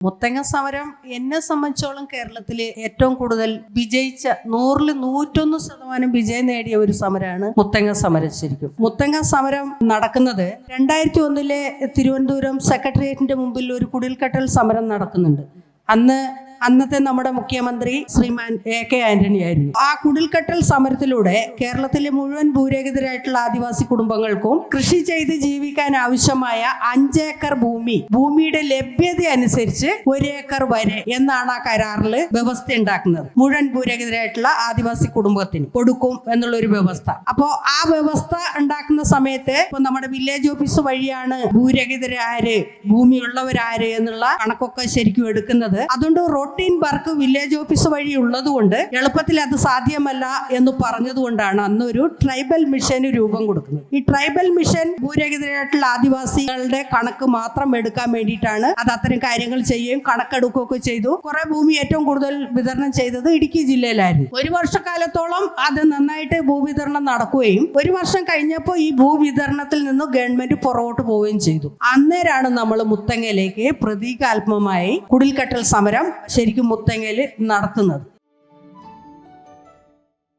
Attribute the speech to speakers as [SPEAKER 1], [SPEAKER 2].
[SPEAKER 1] മുത്തങ്ങ സമരം എന്നെ സംബന്ധിച്ചോളം കേരളത്തിൽ ഏറ്റവും കൂടുതൽ വിജയിച്ച നൂറിൽ നൂറ്റൊന്ന് ശതമാനം വിജയം നേടിയ ഒരു സമരമാണ് മുത്തങ്ങ സമരം ശരിക്കും. മുത്തങ്ങ സമരം നടക്കുന്നത് രണ്ടായിരത്തി ഒന്നിലെ തിരുവനന്തപുരം സെക്രട്ടേറിയറ്റിന്റെ മുമ്പിൽ ഒരു കുടിൽക്കട്ടൽ സമരം നടക്കുന്നുണ്ട്. അന്ന് അന്നത്തെ നമ്മുടെ മുഖ്യമന്ത്രി ശ്രീമാൻ എ കെ ആന്റണി ആയിരുന്നു. ആ കുടിൽക്കട്ടൽ സമരത്തിലൂടെ കേരളത്തിലെ മുഴുവൻ ഭൂരഹിതരായിട്ടുള്ള ആദിവാസി കുടുംബങ്ങൾക്കും കൃഷി ചെയ്ത് ജീവിക്കാൻ ആവശ്യമായ അഞ്ചേക്കർ ഭൂമി ഭൂമിയുടെ ലഭ്യത അനുസരിച്ച് ഒരേക്കർ വരെ എന്നാണ് ആ കരാറിൽ വ്യവസ്ഥ ഉണ്ടാക്കുന്നത്. മുഴുവൻ ഭൂരഹിതരായിട്ടുള്ള ആദിവാസി കുടുംബത്തിന് കൊടുക്കും എന്നുള്ള ഒരു വ്യവസ്ഥ. അപ്പോ ആ വ്യവസ്ഥ ഉണ്ടാക്കുന്ന സമയത്ത് ഇപ്പൊ നമ്മുടെ വില്ലേജ് ഓഫീസ് വഴിയാണ് ഭൂരഹിതരാര് ഭൂമിയുള്ളവരാര് എന്നുള്ള കണക്കൊക്കെ ശരിക്കും എടുക്കുന്നത്. അതുകൊണ്ട് റൊട്ടീൻ വർക്ക് വില്ലേജ് ഓഫീസ് വഴി ഉള്ളതുകൊണ്ട് എളുപ്പത്തിൽ അത് സാധ്യമല്ല എന്ന് പറഞ്ഞതുകൊണ്ടാണ് അന്ന് ഒരു ട്രൈബൽ മിഷന് രൂപം കൊടുക്കുന്നത്. ഈ ട്രൈബൽ മിഷൻ ഭൂരഹിതരായിട്ടുള്ള ആദിവാസികളുടെ കണക്ക് മാത്രം എടുക്കാൻ വേണ്ടിയിട്ടാണ് അത് അത്തരം കാര്യങ്ങൾ ചെയ്യുകയും കണക്കെടുക്കുകയൊക്കെ ചെയ്തു. കുറെ ഭൂമി ഏറ്റവും കൂടുതൽ വിതരണം ചെയ്തത് ഇടുക്കി ജില്ലയിലായിരുന്നു. ഒരു വർഷക്കാലത്തോളം അത് നന്നായിട്ട് ഭൂവിതരണം നടക്കുകയും ഒരു വർഷം കഴിഞ്ഞപ്പോൾ ഈ ഭൂവിതരണത്തിൽ നിന്ന് ഗവൺമെന്റ് പുറകോട്ട് പോവുകയും ചെയ്തു. അന്നേരാണ് നമ്മൾ മുത്തങ്ങയിലേക്ക് പ്രതീകാത്മകമായി കുടിൽക്കട്ടൽ സമരം ശരിക്കും മുത്തങ്ങയിൽ നടത്തുന്നത്.